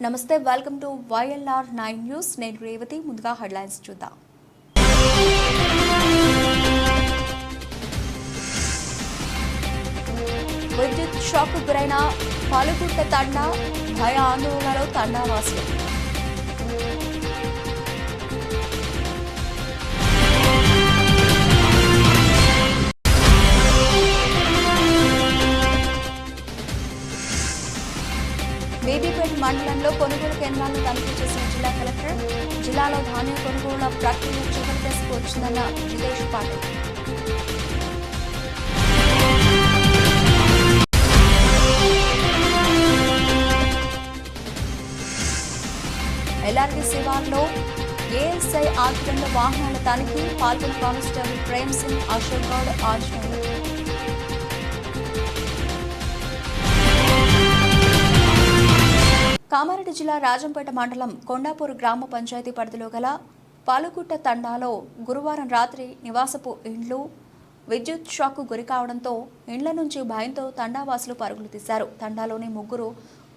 నమస్తే welcome to YLR nine news నేను రేవతి ముందుగా హెడ్లైన్స్ చూద్దాం. విద్యుత్ షాక్ గురైన పాలుగుట్ట తండా భయ ఆందోళనలో తండావాసులు బీబీపేట మండలంలో కొనుగోలు కేంద్రాలను తనిఖీ చేసిన జిల్లా కలెక్టర్. జిల్లాలో ధాన్యం కొనుగోలు ప్రక్రియ చివరి దశకు వచ్చిందన్న Jitesh Patil. L R D శివార్లో A S I ఆధ్వర్యంలో వాహనాల తనిఖీ. పాల్గొన్న కానిస్టేబుల్ ప్రేమ్ సింగ్ అశోక్ గౌడ్ ఆంజనేయులు కామారెడ్డి జిల్లా రాజంపేట మండలం కొండాపూర్ గ్రామ పంచాయతీ పరిధిలో గల పాలుగుట్ట తండాలో గురువారం రాత్రి నివాసపు ఇండ్లు విద్యుత్ షాక్ గురి కావడంతో ఇండ్ల నుంచి భయంతో తండావాసులు పరుగులు తీశారు. తండాలోని ముగ్గురు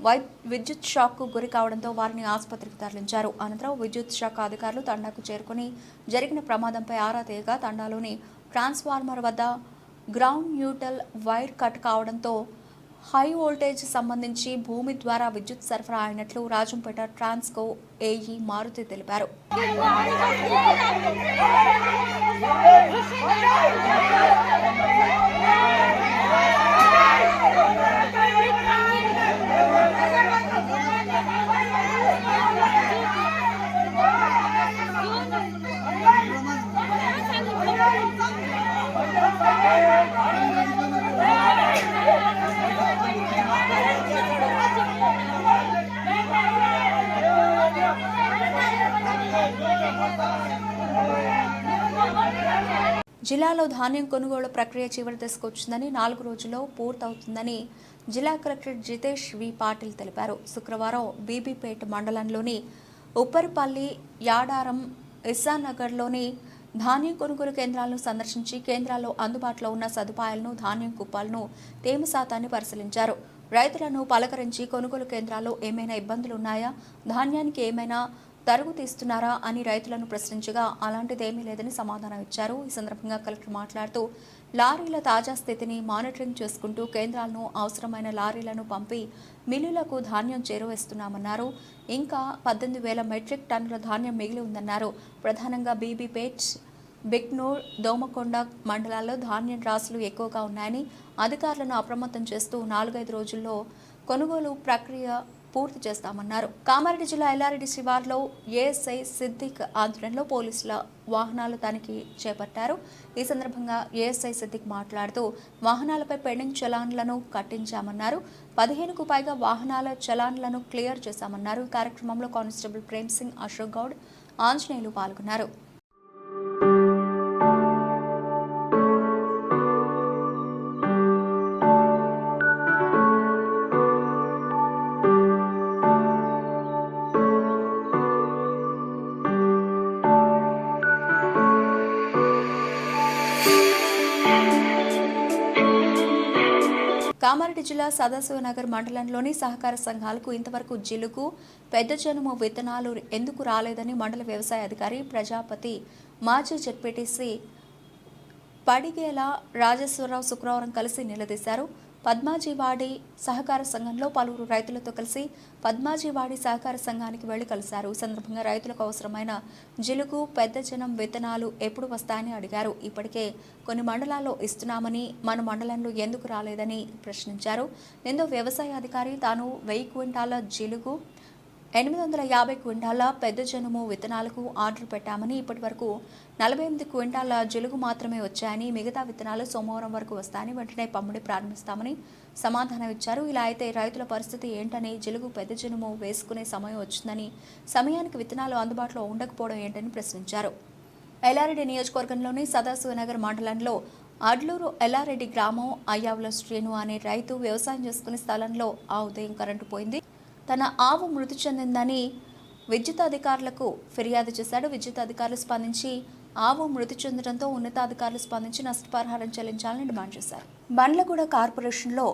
వై విద్యుత్ షాక్కు గురి కావడంతో వారిని ఆసుపత్రికి తరలించారు. అనంతరం విద్యుత్ శాఖ అధికారులు తండాకు చేరుకుని జరిగిన ప్రమాదంపై ఆరా తీయగా తండాలోని ట్రాన్స్ఫార్మర్ వద్ద గ్రౌండ్ న్యూట్రల్ వైర్ కట్ కావడంతో హై వోల్టేజ్ సంబంధించి భూమి ద్వారా విద్యుత్ సరఫరా అయినట్లు రాజంపేట ట్రాన్స్కో ఏఈ మారుతి తెలిపారు. జిల్లాలో ధాన్యం కొనుగోలు ప్రక్రియ చివరి దశకు వచ్చిందని నాలుగు రోజుల్లో పూర్తవుతుందని జిల్లా కలెక్టర్ జితేష్ వి పాటిల్ తెలిపారు. శుక్రవారం బీబీపేట మండలంలోని ఉప్పరిపల్లి యాడారం ఇస్సానగర్లోని ధాన్యం కొనుగోలు కేంద్రాలను సందర్శించి కేంద్రాల్లో అందుబాటులో ఉన్న సదుపాయాలను ధాన్యం కుప్పాలను తేమ శాతాన్ని పరిశీలించారు. రైతులను పలకరించి కొనుగోలు కేంద్రాల్లో ఏమైనా ఇబ్బందులు ఉన్నాయా? ధాన్యానికి ఏమైనా తరుగు తీస్తున్నారా అని రైతులను ప్రశ్నించగా అలాంటిదేమీ లేదని సమాధానం ఇచ్చారు. ఈ సందర్భంగా కలెక్టర్ మాట్లాడుతూ లారీల తాజా స్థితిని మానిటరింగ్ చేసుకుంటూ కేంద్రాలను అవసరమైన లారీలను పంపి మిల్లులకు ధాన్యం చేరువేస్తున్నామన్నారు. ఇంకా పద్దెనిమిది వేల మెట్రిక్ టన్నుల ధాన్యం మిగిలి ఉందన్నారు. ప్రధానంగా బీబీపేట్ బిగ్నూర్ దోమకొండ మండలాల్లో ధాన్యం రాసులు ఎక్కువగా ఉన్నాయని అధికారులను అప్రమత్తం చేస్తూ నాలుగైదు రోజుల్లో కొనుగోలు ప్రక్రియ పూర్తి చేస్తామన్నారు. కామారెడ్డి జిల్లా ఎల్లారెడ్డి శివార్లో ఏఎస్ఐ సిద్దిక్ ఆధ్వర్యంలో పోలీసుల వాహనాలు తనిఖీ చేపట్టారు. ఈ సందర్భంగా ఏఎస్ఐ సిద్దిక్ మాట్లాడుతూ వాహనాలపై పెండింగ్ చలాన్లను కట్టించామన్నారు. పదిహేనుకు పైగా వాహనాల చలాన్లను క్లియర్ చేశామన్నారు. కార్యక్రమంలో కానిస్టేబుల్ ప్రేమ్ సింగ్ అశోక్ గౌడ్ ఆంజనేయులు పాల్గొన్నారు. రంగారెడ్డి జిల్లా సదాశివనగర్ మండలంలోని సహకార సంఘాలకు ఇంతవరకు జిలుగు పెద్ద జనుము విత్తనాలు ఎందుకు రాలేదని మండల వ్యవసాయ అధికారి ప్రజాపతి మాజీ జెడ్పీటీసీ పడిగేల రాజేశ్వరరావు శుక్రవారం కలిసి నిలదీశారు. పద్మాజీవాడి సహకార సంఘంలో పలువురు రైతులతో కలిసి పద్మాజీవాడి సహకార సంఘానికి వెళ్ళి కలిశారు. ఈ సందర్భంగా రైతులకు అవసరమైన జిలుగు పెద్ద జనం విత్తనాలు ఎప్పుడు వస్తాయని అడిగారు. ఇప్పటికే కొన్ని మండలాల్లో ఇస్తున్నామని మన మండలంలో ఎందుకు రాలేదని ప్రశ్నించారు. నిందో వ్యవసాయ అధికారి తాను వెయ్యి క్వింటాల జిలుగు ఎనిమిది వందల యాభై క్వింటాల పెద్ద జనుము విత్తనాలకు ఆర్డర్ పెట్టామని ఇప్పటి వరకు నలభై ఎనిమిది క్వింటాల జలుగు మాత్రమే వచ్చాయని మిగతా విత్తనాలు సోమవారం వరకు వస్తాయని వెంటనే పంపిణీ ప్రారంభిస్తామని సమాధానం ఇచ్చారు. ఇలా అయితే రైతుల పరిస్థితి ఏంటని జలుగు పెద్ద జనుము వేసుకునే సమయం వచ్చిందని సమయానికి విత్తనాలు అందుబాటులో ఉండకపోవడం ఏంటని ప్రశ్నించారు. ఎల్లారెడ్డి నియోజకవర్గంలోని సదాశివనగర్ మండలంలో అడ్లూరు ఎల్లారెడ్డి గ్రామం అయ్యావుల శ్రేణు అనే రైతు వ్యవసాయం చేసుకునే స్థలంలో ఆ ఉదయం కరెంటు పోయింది. తన ఆవు మృతి చెందిందని విద్యుత్ అధికారులకు ఫిర్యాదు చేశాడు. విద్యుత్ అధికారులు స్పందించి ఆవు మృతి చెందడంతో ఉన్నతాధికారులు స్పందించి నష్టపరిహారం చెల్లించాలని డిమాండ్ చేశారు. బండ్లగూడ కార్పొరేషన్లో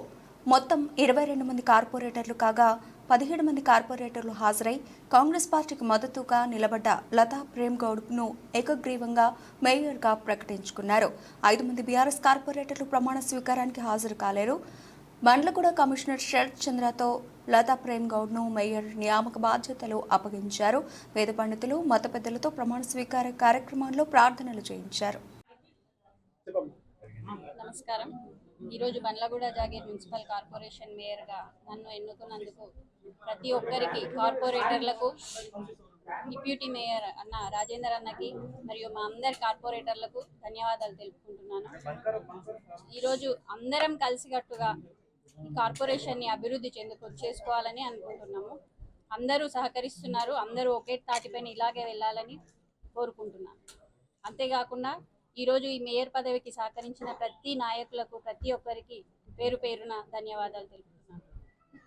మొత్తం ఇరవై రెండు మంది కార్పొరేటర్లు కాగా పదిహేడు మంది కార్పొరేటర్లు హాజరై కాంగ్రెస్ పార్టీకి మద్దతుగా నిలబడ్డ లతా ప్రేమ్ గౌడ్ను ఏకగ్రీవంగా మేయర్గా ప్రకటించుకున్నారు. ఐదు మంది బీఆర్ఎస్ కార్పొరేటర్లు ప్రమాణ స్వీకారానికి హాజరు కాలేరు. బండ్లగూడ కమిషనర్ శరత్ చంద్రతో లతా ప్రేమ్ గౌడ్ను మేయర్ నియామక బాధ్యతలు అప్పగించారు. వేద పండితులు మత పెద్దలతో ప్రమాణ స్వీకార కార్యక్రమంలో ప్రార్థనలు చేయించారు. నమస్కారం. ఈరోజు బండ్లగూడ జాగీర్ మున్సిపల్ కార్పొరేషన్ మేయర్గా నన్ను ఎన్నుకున్నందుకు ప్రతి ఒక్కరికి కార్పొరేటర్లకు డిప్యూటీ మేయర్ అన్న రాజేందర్ అన్నకి మరియు మా అందరి కార్పొరేటర్లకు ధన్యవాదాలు తెలుపుకుంటున్నాను. ఈరోజు అందరం కలిసికట్టుగా ఈ కార్పొరేషన్ని అభివృద్ధి చెందుకు చేసుకోవాలని అనుకుంటున్నాము. అందరూ సహకరిస్తున్నారు. అందరూ ఒకే తాటిపైన ఇలాగే వెళ్ళాలని కోరుకుంటున్నాను. అంతేకాకుండా ఈరోజు ఈ మేయర్ పదవికి సహకరించిన ప్రతి నాయకులకు ప్రతి ఒక్కరికి పేరు పేరున ధన్యవాదాలు తెలుపుతున్నాను.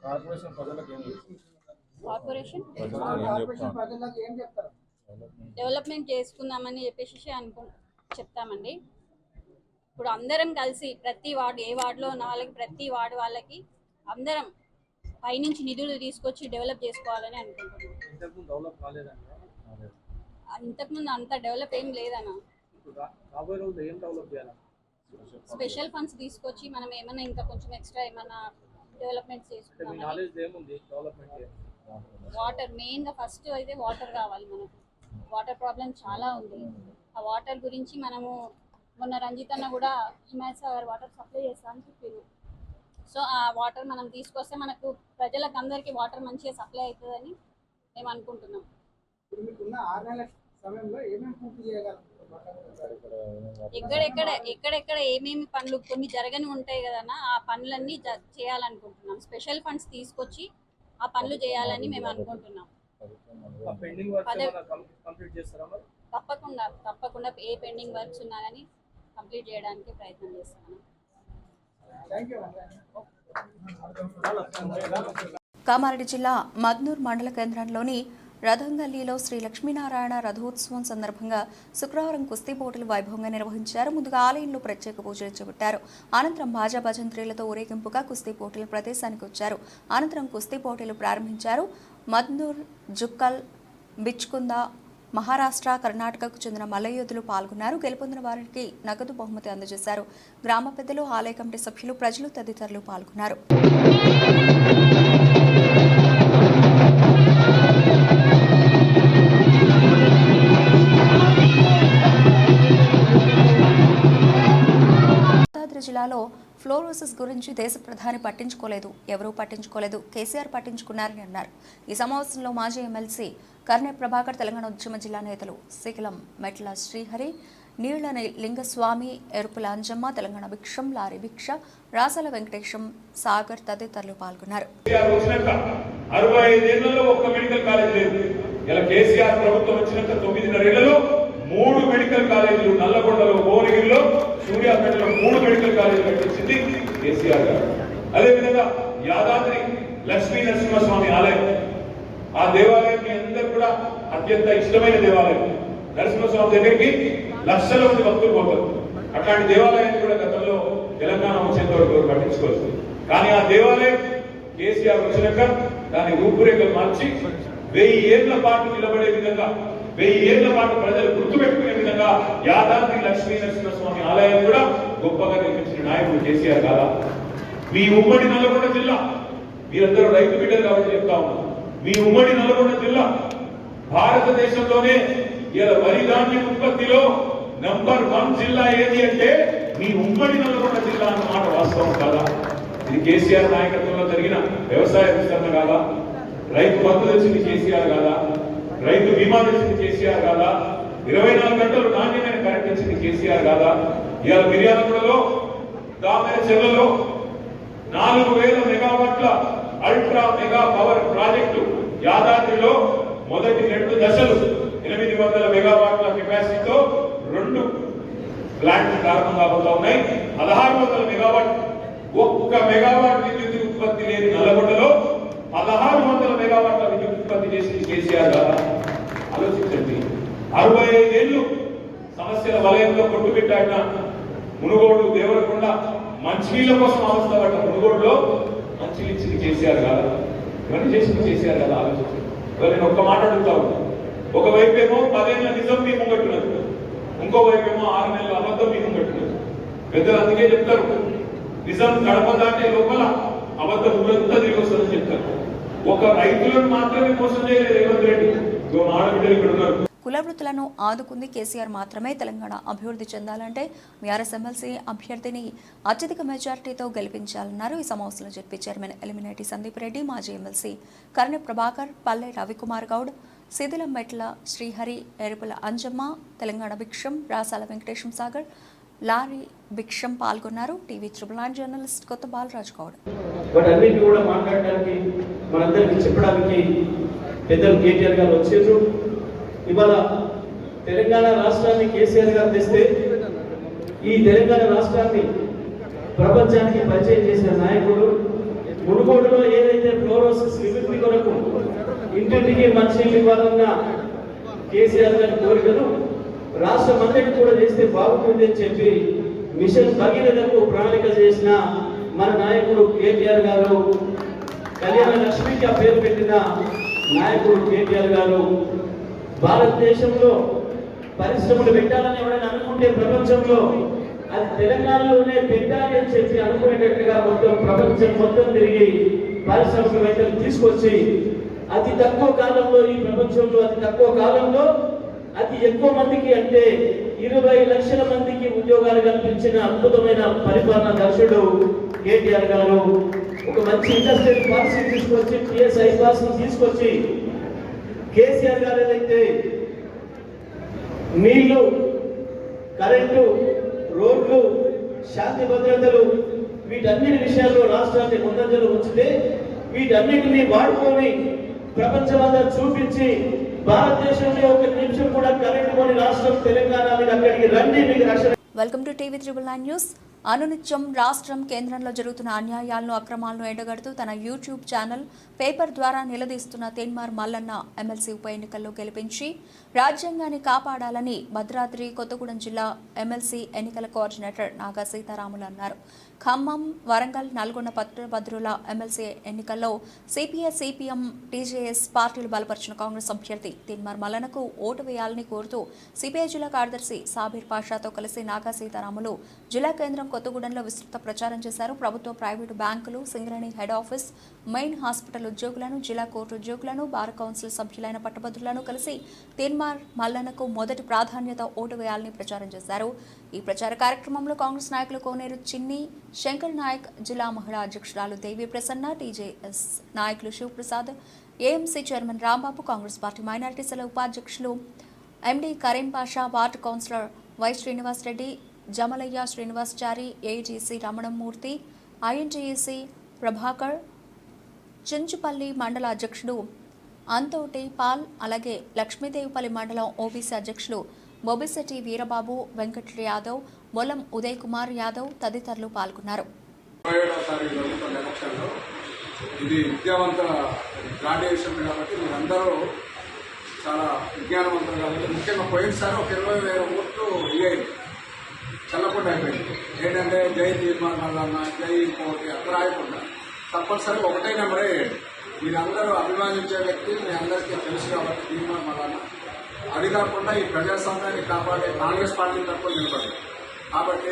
కార్పొరేషన్ ప్రజలకు ఏం చెప్తుంది? కార్పొరేషన్? ప్రజలకు ఏం చెప్తారు? డెవలప్మెంట్ చేసుకుందామని చెప్పేసి అనుకు చెప్తామండి. ఇప్పుడు అందరం కలిసి ప్రతి వార్డు ఏ వార్డులో ఉన్న వాళ్ళకి ప్రతి వార్డు వాళ్ళకి అందరం పైనుంచి నిధులు తీసుకొచ్చి డెవలప్ చేసుకోవాలని అనుకుంటున్నాం. ఇంతకుముందు అంత డెవలప్ ఏం లేదన్న. స్పెషల్ ఫండ్స్ తీసుకొచ్చి మనం ఏమైనా ఇంకా కొంచెం ఎక్స్ట్రా ఏమైనా డెవలప్మెంట్ వాటర్ మెయిన్గా ఫస్ట్ అయితే వాటర్ కావాలి మనకు. వాటర్ ప్రాబ్లం చాలా ఉంది. ఆ వాటర్ గురించి మనము మొన్న రంజిత్ అన్న కూడా హిమాయత్ సాగర్ వాటర్ సప్లై చేస్తా అని చెప్పారు. సో ఆ వాటర్ మనం తీసుకొస్తే మనకు ప్రజలకు అందరికీ వాటర్ మంచిగా సప్లై అవుతుందని మేము అనుకుంటున్నాం. ఎక్కడెక్కడ ఎక్కడెక్కడ ఏమేమి పనులు కొన్ని జరగని ఉంటాయి కదన్నా ఆ పనులన్నీ చేయాలనుకుంటున్నాం. స్పెషల్ ఫండ్స్ తీసుకొచ్చి ఆ పనులు చేయాలని మేము అనుకుంటున్నాం. తప్పకుండా తప్పకుండా ఏ పెండింగ్ వర్క్స్ ఉన్నా కానీ కంప్లీట్ చేయడానికి ప్రయత్నం చేస్తాను. కామారెడ్డి జిల్లా మద్నూర్ మండల కేంద్రంలోని రథంగల్లీలో శ్రీ లక్ష్మీనారాయణ రథోత్సవం సందర్భంగా శుక్రవారం కుస్తీ పోటీలు వైభవంగా నిర్వహించారు. ముందుగా ఆలయంలో ప్రత్యేక పూజలు చేపట్టారు. అనంతరం బాజా భజంత్రీలతో ఊరేగింపుగా కుస్తీ పోటీల ప్రదేశానికి వచ్చారు. అనంతరం కుస్తీ పోటీలు ప్రారంభించారు. మద్నూర్ జుక్కల్ బిచ్కుంద మహారాష్ట్ర కర్ణాటకకు చెందిన మల్లయోధులు పాల్గొన్నారు. గెలుపొందిన వారికి నగదు బహుమతి అందజేశారు. గ్రామ పెద్దలు ఆలయ కమిటీ సభ్యులు ప్రజలు తదితరులు పాల్గొన్నారు. జిల్లాలో ఫ్లోరోసిస్ గురించి దేశ ప్రధాని పట్టించుకోలేదు. ఎవరూ పట్టించుకోలేదు. కేసీఆర్ పట్టించుకున్నారని అన్నారు. ఈ సమావేశంలో మాజీ ఎమ్మెల్సీ కర్నె ప్రభాకర్ తెలంగాణ ఉద్యమ జిల్లా నేతలు శిఖలం మెట్ల శ్రీహరి నీళ్ళ లింగస్వామి ఎరుపుల అంజమ్మ తెలంగాణ భిక్షం లారీ భిక్ష రాసల వెంకటేశం సాగర్ తదితరులు పాల్గొన్నారు. అరవై ఐదేళ్ళలో ఒక్క మెడికల్ కాలేజ్ లేదు. ఇలా కేసీఆర్ ప్రభుత్వం వచ్చినాక తొమ్మిదిన్నర మూడు మెడికల్ కాలేజీలు నల్లగొండలో భువనగిరిలో సూర్యాపేటలో మూడు మెడికల్ కాలేజీలు కట్టించింది కేసీఆర్ గారు. అదేవిధంగా యాదాద్రి లక్ష్మీ నరసింహస్వామి ఆలయం. ఆ దేవాలయం కూడా అత్యంత ఇష్టమైన దేవాలయం. నరసింహస్వామి దగ్గరికి లక్షల మంది భక్తులు పోతారు. అట్లాంటి దేవాలయాన్ని కూడా గతంలో తెలంగాణ వచ్చేంతవరకు పట్టించుకోవచ్చు కానీ ఆ దేవాలయం కేసీఆర్ వచ్చినాక దాని రూపురేఖలు మార్చి వెయ్యి ఏళ్ళ పాటు నిలబడే విధంగా వెయ్యి ఏళ్ళ పాటు ప్రజలు గుర్తుపెట్టుకునే విధంగా యాదాద్రి లక్ష్మీ నరసింహస్వామి ఆలయాన్ని కూడా గొప్పగా నిర్మించిన నాయకుడు కేసీఆర్ కాదా? మీ ఉమ్మడి నల్గొండ జిల్లా మీరందరూ రైతు బిడ్డలు కాబట్టి చెప్తా ఉన్నారు మీ ఉమ్మడి నల్గొండ జిల్లా భారతదేశంలోనే ఇలా వరి ధాన్యం ఉత్పత్తిలో నంబర్ వన్ జిల్లా ఏది అంటే మీ ఉమ్మడి నల్గొండ జిల్లా అన్నమాట వాస్తవం కదా? ఇది కేసీఆర్ నాయకత్వంలో జరిగిన వ్యవసాయ విస్తరణ కాదా? రైతు బంధు తెచ్చింది కేసీఆర్ కాదా? రైతు బీమా తెచ్చింది కేసీఆర్ కాదా? ఇరవై నాలుగు గంటలు నాణ్యమైన కరెంట్ ఇచ్చింది కేసీఆర్ కాదా? ఇవాళ మిర్యాలగూడలో దామైన చెర్లలో నాలుగు వేల మెగావాట్ల అల్ట్రా మెగా పవర్ ప్రాజెక్టు యాదాద్రిలో మొదటి రెండు దశలు ఎనిమిది వందల మెగావాట్ల కెపాసిటీతో రెండు ప్లాంట్లు ప్రారంభం కాబోతా ఉన్నాయి. పదహారు వందల మెగావాట్ ఒక్క మెగావాట్ విద్యుత్ ఉత్పత్తి లేని నల్లగొండలో పదహారు వందల మెగావాట్ల విద్యుత్ ఉత్పత్తి చేసింది కేసీఆర్ గారు ఆలోచించండి. అరవై ఐదేళ్ళు సమస్యల వలయంలో కొట్టుబెట్టాడిన మునుగోడు దేవరకొండ మంచినీళ్ళ కోసం అవస్థ పడ్డ మునుగోడులో మంచినీళ్ళు ఇచ్చింది కేసీఆర్ కాదా ఇవన్నీ చేసి కేసీఆర్ కదా ఆలోచించండి. నేను ఒక్క మాట అడుగుతా ఉన్నా. ఒకవైపు ఏమో పదేళ్ళ నిజం మీ ముంగట్టున్నది. ఇంకోవైపు ఏమో ఆరు నెలల అబద్ధం మీ ముంగట్టున్నది. పెద్దలు అందుకే చెప్తారు. నిజం గడప దాటే లోపల అబద్ధం ఊరంతా తిరిగి వస్తుందని చెప్తారు. ఒక రైతులను మాత్రమే మోసం చేయలేదు రేవంత్ రెడ్డి. ఇగో మా ఆడబిడ్డలు ఇక్కడ ఉన్నారు. కుల ఆదుకుంది కేసీఆర్ మాత్రమే. తెలంగాణ అభివృద్ధి చెందాలంటే బీఆర్ఎస్ ఎమ్మెల్సీ అభ్యర్థిని అత్యధిక మెజార్టీతో గెలిపించాలన్నారు. ఈ సమావేశంలో చెప్పి చైర్మన్ ఎలిమినేటి సందీప్ రెడ్డి మాజీ ఎమ్మెల్సీ కర్ణ ప్రభాకర్ పల్లె రవికుమార్ గౌడ్ శిథిలం మెట్ల శ్రీహరి ఎరుపుల అంజమ్మ తెలంగాణ భిక్షం రాసాల వెంకటేశం సాగర్ లారీ భిక్షం పాల్గొన్నారు. టీవీ త్రిబుల్ నైన్ జర్నలిస్ట్ కొత్త బాలరాజు గౌడ్. కూడా మాట్లాడడానికి మనందరికీ చెప్పడానికి పెద్దలు కేటీఆర్ గారు వచ్చారు ఇవాళ తెలంగాణ రాష్ట్రాన్ని కేసీఆర్ గారు తెస్తే ఈ తెలంగాణ రాష్ట్రాన్ని ప్రపంచానికి పరిచయం చేసిన నాయకుడు మునుగోడులో ఏదైతే ఫ్లోరోసిస్ విముక్తి కొరకు ఇంటింటికి మంచినీళ్ళు ఇవ్వాలన్న కేసీఆర్ గారి కోరికను రాష్ట్రం అంతటి కూడా చేస్తే బాగుంటుంది అని చెప్పి మిషన్ భగీరథకు ప్రణాళిక చేసిన మన నాయకుడు కేటీఆర్ గారు కళ్యాణ లక్ష్మికి ఆ పేరు పెట్టిన నాయకుడు కేటీఆర్ గారు భారతదేశంలో పరిశ్రమలు పెట్టాలని ఎవరైనా అనుకుంటే ప్రపంచంలో అది తెలంగాణలోనే పెట్టాలని చెప్పి అనుకునేటట్టుగా మొత్తం ప్రపంచం మొత్తం తిరిగి పారిశ్రామికవేత్తలు తీసుకొచ్చి అతి తక్కువ కాలంలో ఈ ప్రపంచంలో అతి తక్కువ కాలంలో అతి ఎక్కువ మందికి అంటే ఇరవై లక్షల మందికి ఉద్యోగాలు కల్పించిన అద్భుతమైన పరిపాలన దర్శుడు కేటీఆర్ గారు ఒక మంచి ఇండస్ట్రియల్ పాలసీ తీసుకొచ్చి పిఎస్ఐ ఐపాస్ తీసుకొచ్చి కేసీఆర్ గారు ఏదైతే నీళ్ళు కరెంటు రోడ్లు శాంతి భద్రతలు వీటన్నిటి విషయాల్లో రాష్ట్రాన్ని ముందంజలు ఉంచితే వీటన్నిటిని వాడుకొని ప్రపంచమంతా చూపించి భారతదేశంలో ఒక నిమిషం కూడా కరెంటు కొని రాష్ట్రం తెలంగాణ మీద అక్కడికి రండి మీకు రక్షణ welcome to TV triple nine news అనునిత్యం రాష్ట్రం కేంద్రంలో జరుగుతున్న అన్యాయాలను అక్రమాలను ఎండగడుతూ తన యూట్యూబ్ ఛానల్ పేపర్ ద్వారా నిలదీస్తున్న తేన్మార్ మల్లన్న ఎమ్మెల్సీ ఉప ఎన్నికల్లో గెలిపించి రాజ్యాంగాన్ని కాపాడాలని భద్రాద్రి కొత్తగూడెం జిల్లా ఎమ్మెల్సీ ఎన్నికల కోఆర్డినేటర్ నాగా సీతారాములు అన్నారు. ఖమ్మం వరంగల్ నల్గొండ పట్టభద్రుల ఎమ్మెల్సీ ఎన్నికల్లో సిపిఎస్ సిపిఎం టీజేఎస్ పార్టీలు బలపరిచిన కాంగ్రెస్ అభ్యర్థి తిన్మర్ మల్లనకు ఓటు వేయాలని కోరుతూ సిపిఐ జిల్లా కార్యదర్శి సాబీర్ పాషాతో కలిసి నాగా సీతారాములు జిల్లా కేంద్రం కొత్తగూడెంలో విస్తృత ప్రచారం చేశారు. ప్రభుత్వ ప్రైవేటు బ్యాంకులు Singareni head office main hospital ఉద్యోగులను జిల్లా కోర్టు ఉద్యోగులను బార్ కౌన్సిల్ సభ్యులైన పట్టభద్రులను కలిసి తిన్మార్ మల్లన్నకు మొదటి ప్రాధాన్యత ఓటు వేయాలని ప్రచారం చేశారు. ఈ ప్రచార కార్యక్రమంలో కాంగ్రెస్ నాయకులు కోనేరు చిన్ని శంకర్ నాయక్ జిల్లా మహిళా అధ్యక్షురాలు దేవి ప్రసన్న టీజేఎస్ నాయకులు Sivaprasad AMC chairman Rambabu Congress party minority cell ఉపాధ్యక్షులు MD Karim Pasha ward councillor Y Srinivas Reddy Jamalaiah Srinivasachari AGC Ramanamurthy INTEC Prabhakar Chinchupalli మండల అధ్యక్షుడు అంతోటి పాల్ అలాగే లక్ష్మీదేవిపల్లి మండలం ఓబీసీ అధ్యక్షులు బొబిశెట్టి వీరబాబు వెంకట యాదవ్ మొలం ఉదయ్ కుమార్ యాదవ్ తదితరులు పాల్గొన్నారు. ఇది విద్యావంతుల గ్రాడ్యుయేషన్ కాబట్టి మీరందరూ చాలా విజ్ఞానవంతులు కాబట్టి ముఖ్యంగా పోయినసారి ఒక ఇరవై వేల ఓట్లు ఇయ్యాయి చల్లకుండా అయిపోయింది. ఏంటంటే జై తీర్మానాలన్న జై ఇంకోటి అక్కడ రాయకుండా తప్పనిసరి ఒకటే నెంబరే మీరందరూ అభిమానించే వ్యక్తి మీ అందరికీ తెలుసు కాబట్టి తీర్మాన్ అది కాకుండా ఈ ప్రజాస్వామ్యాన్ని కాపాడే కాంగ్రెస్ పార్టీ తప్ప నిలబడి కాబట్టి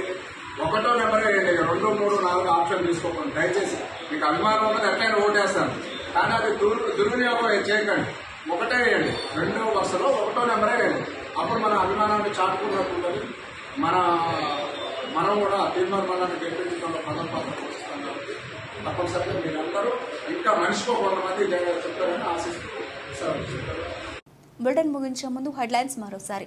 ఒకటో నెంబర్ వేయండి ఇక రెండు మూడు నాలుగు ఆప్షన్ తీసుకోకండి. దయచేసి మీకు అభిమానం ఉన్నది ఎట్లయినా ఓటేస్తాను. కానీ అది దుర్ దుర్వినియోగం చేయకండి. ఒకటే వేయండి. రెండో వరుసలో ఒకటో నెంబరే వేయండి. అప్పుడు మన అభిమానాన్ని చాటుకున్నట్టు మన మనం కూడా తీర్మానాన్ని గెలిపించడంలో పదం పాత్ర పోషిస్తాం కాబట్టి తప్పనిసరిగా మీరందరూ ఇంకా మనిషికో కొంతమంది జగ- చెప్తారని ఆశిస్తూ సెలవు బులెటిన్ ముగించే ముందు హెడ్లైన్స్ మరోసారి.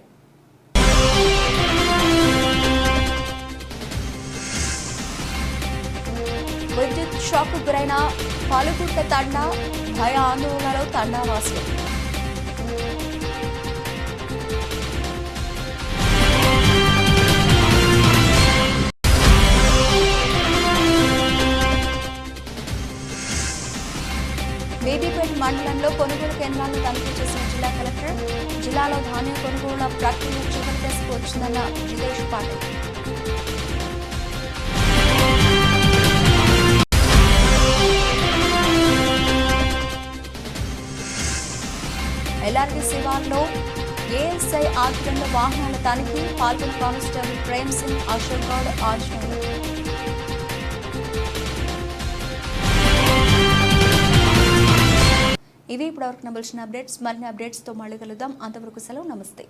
విద్యుత్ షాక్ గురైన పాలగుట్ట తండా భయ ఆందోళనలో తండావాసులు. బేబీపేట మండలంలో కొనుగోలు కేంద్రాలను తనిఖీ చేసిన జిల్లా కలెక్టర్ జిల్లాలో ధాన్యం కొనుగోలు ప్రక్రియ చివరి దశకు వచ్చిందన్న జితేష్ పాటిల్. ఎస్ఐ ఆధ్వర్యంలో వాహనాల తనిఖీ పాల్గొన్న కానిస్టేబుల్ ప్రేమ్ సింగ్ అశోక్ గౌడ్ ఆంజనేయులు ఇవి ఇప్పటివరకు నమ్మల్సిన అప్డేట్స్. మరిన్ని అప్డేట్స్తో మళ్ళీ కలుద్దాం. అంతవరకు సెలవు. నమస్తే.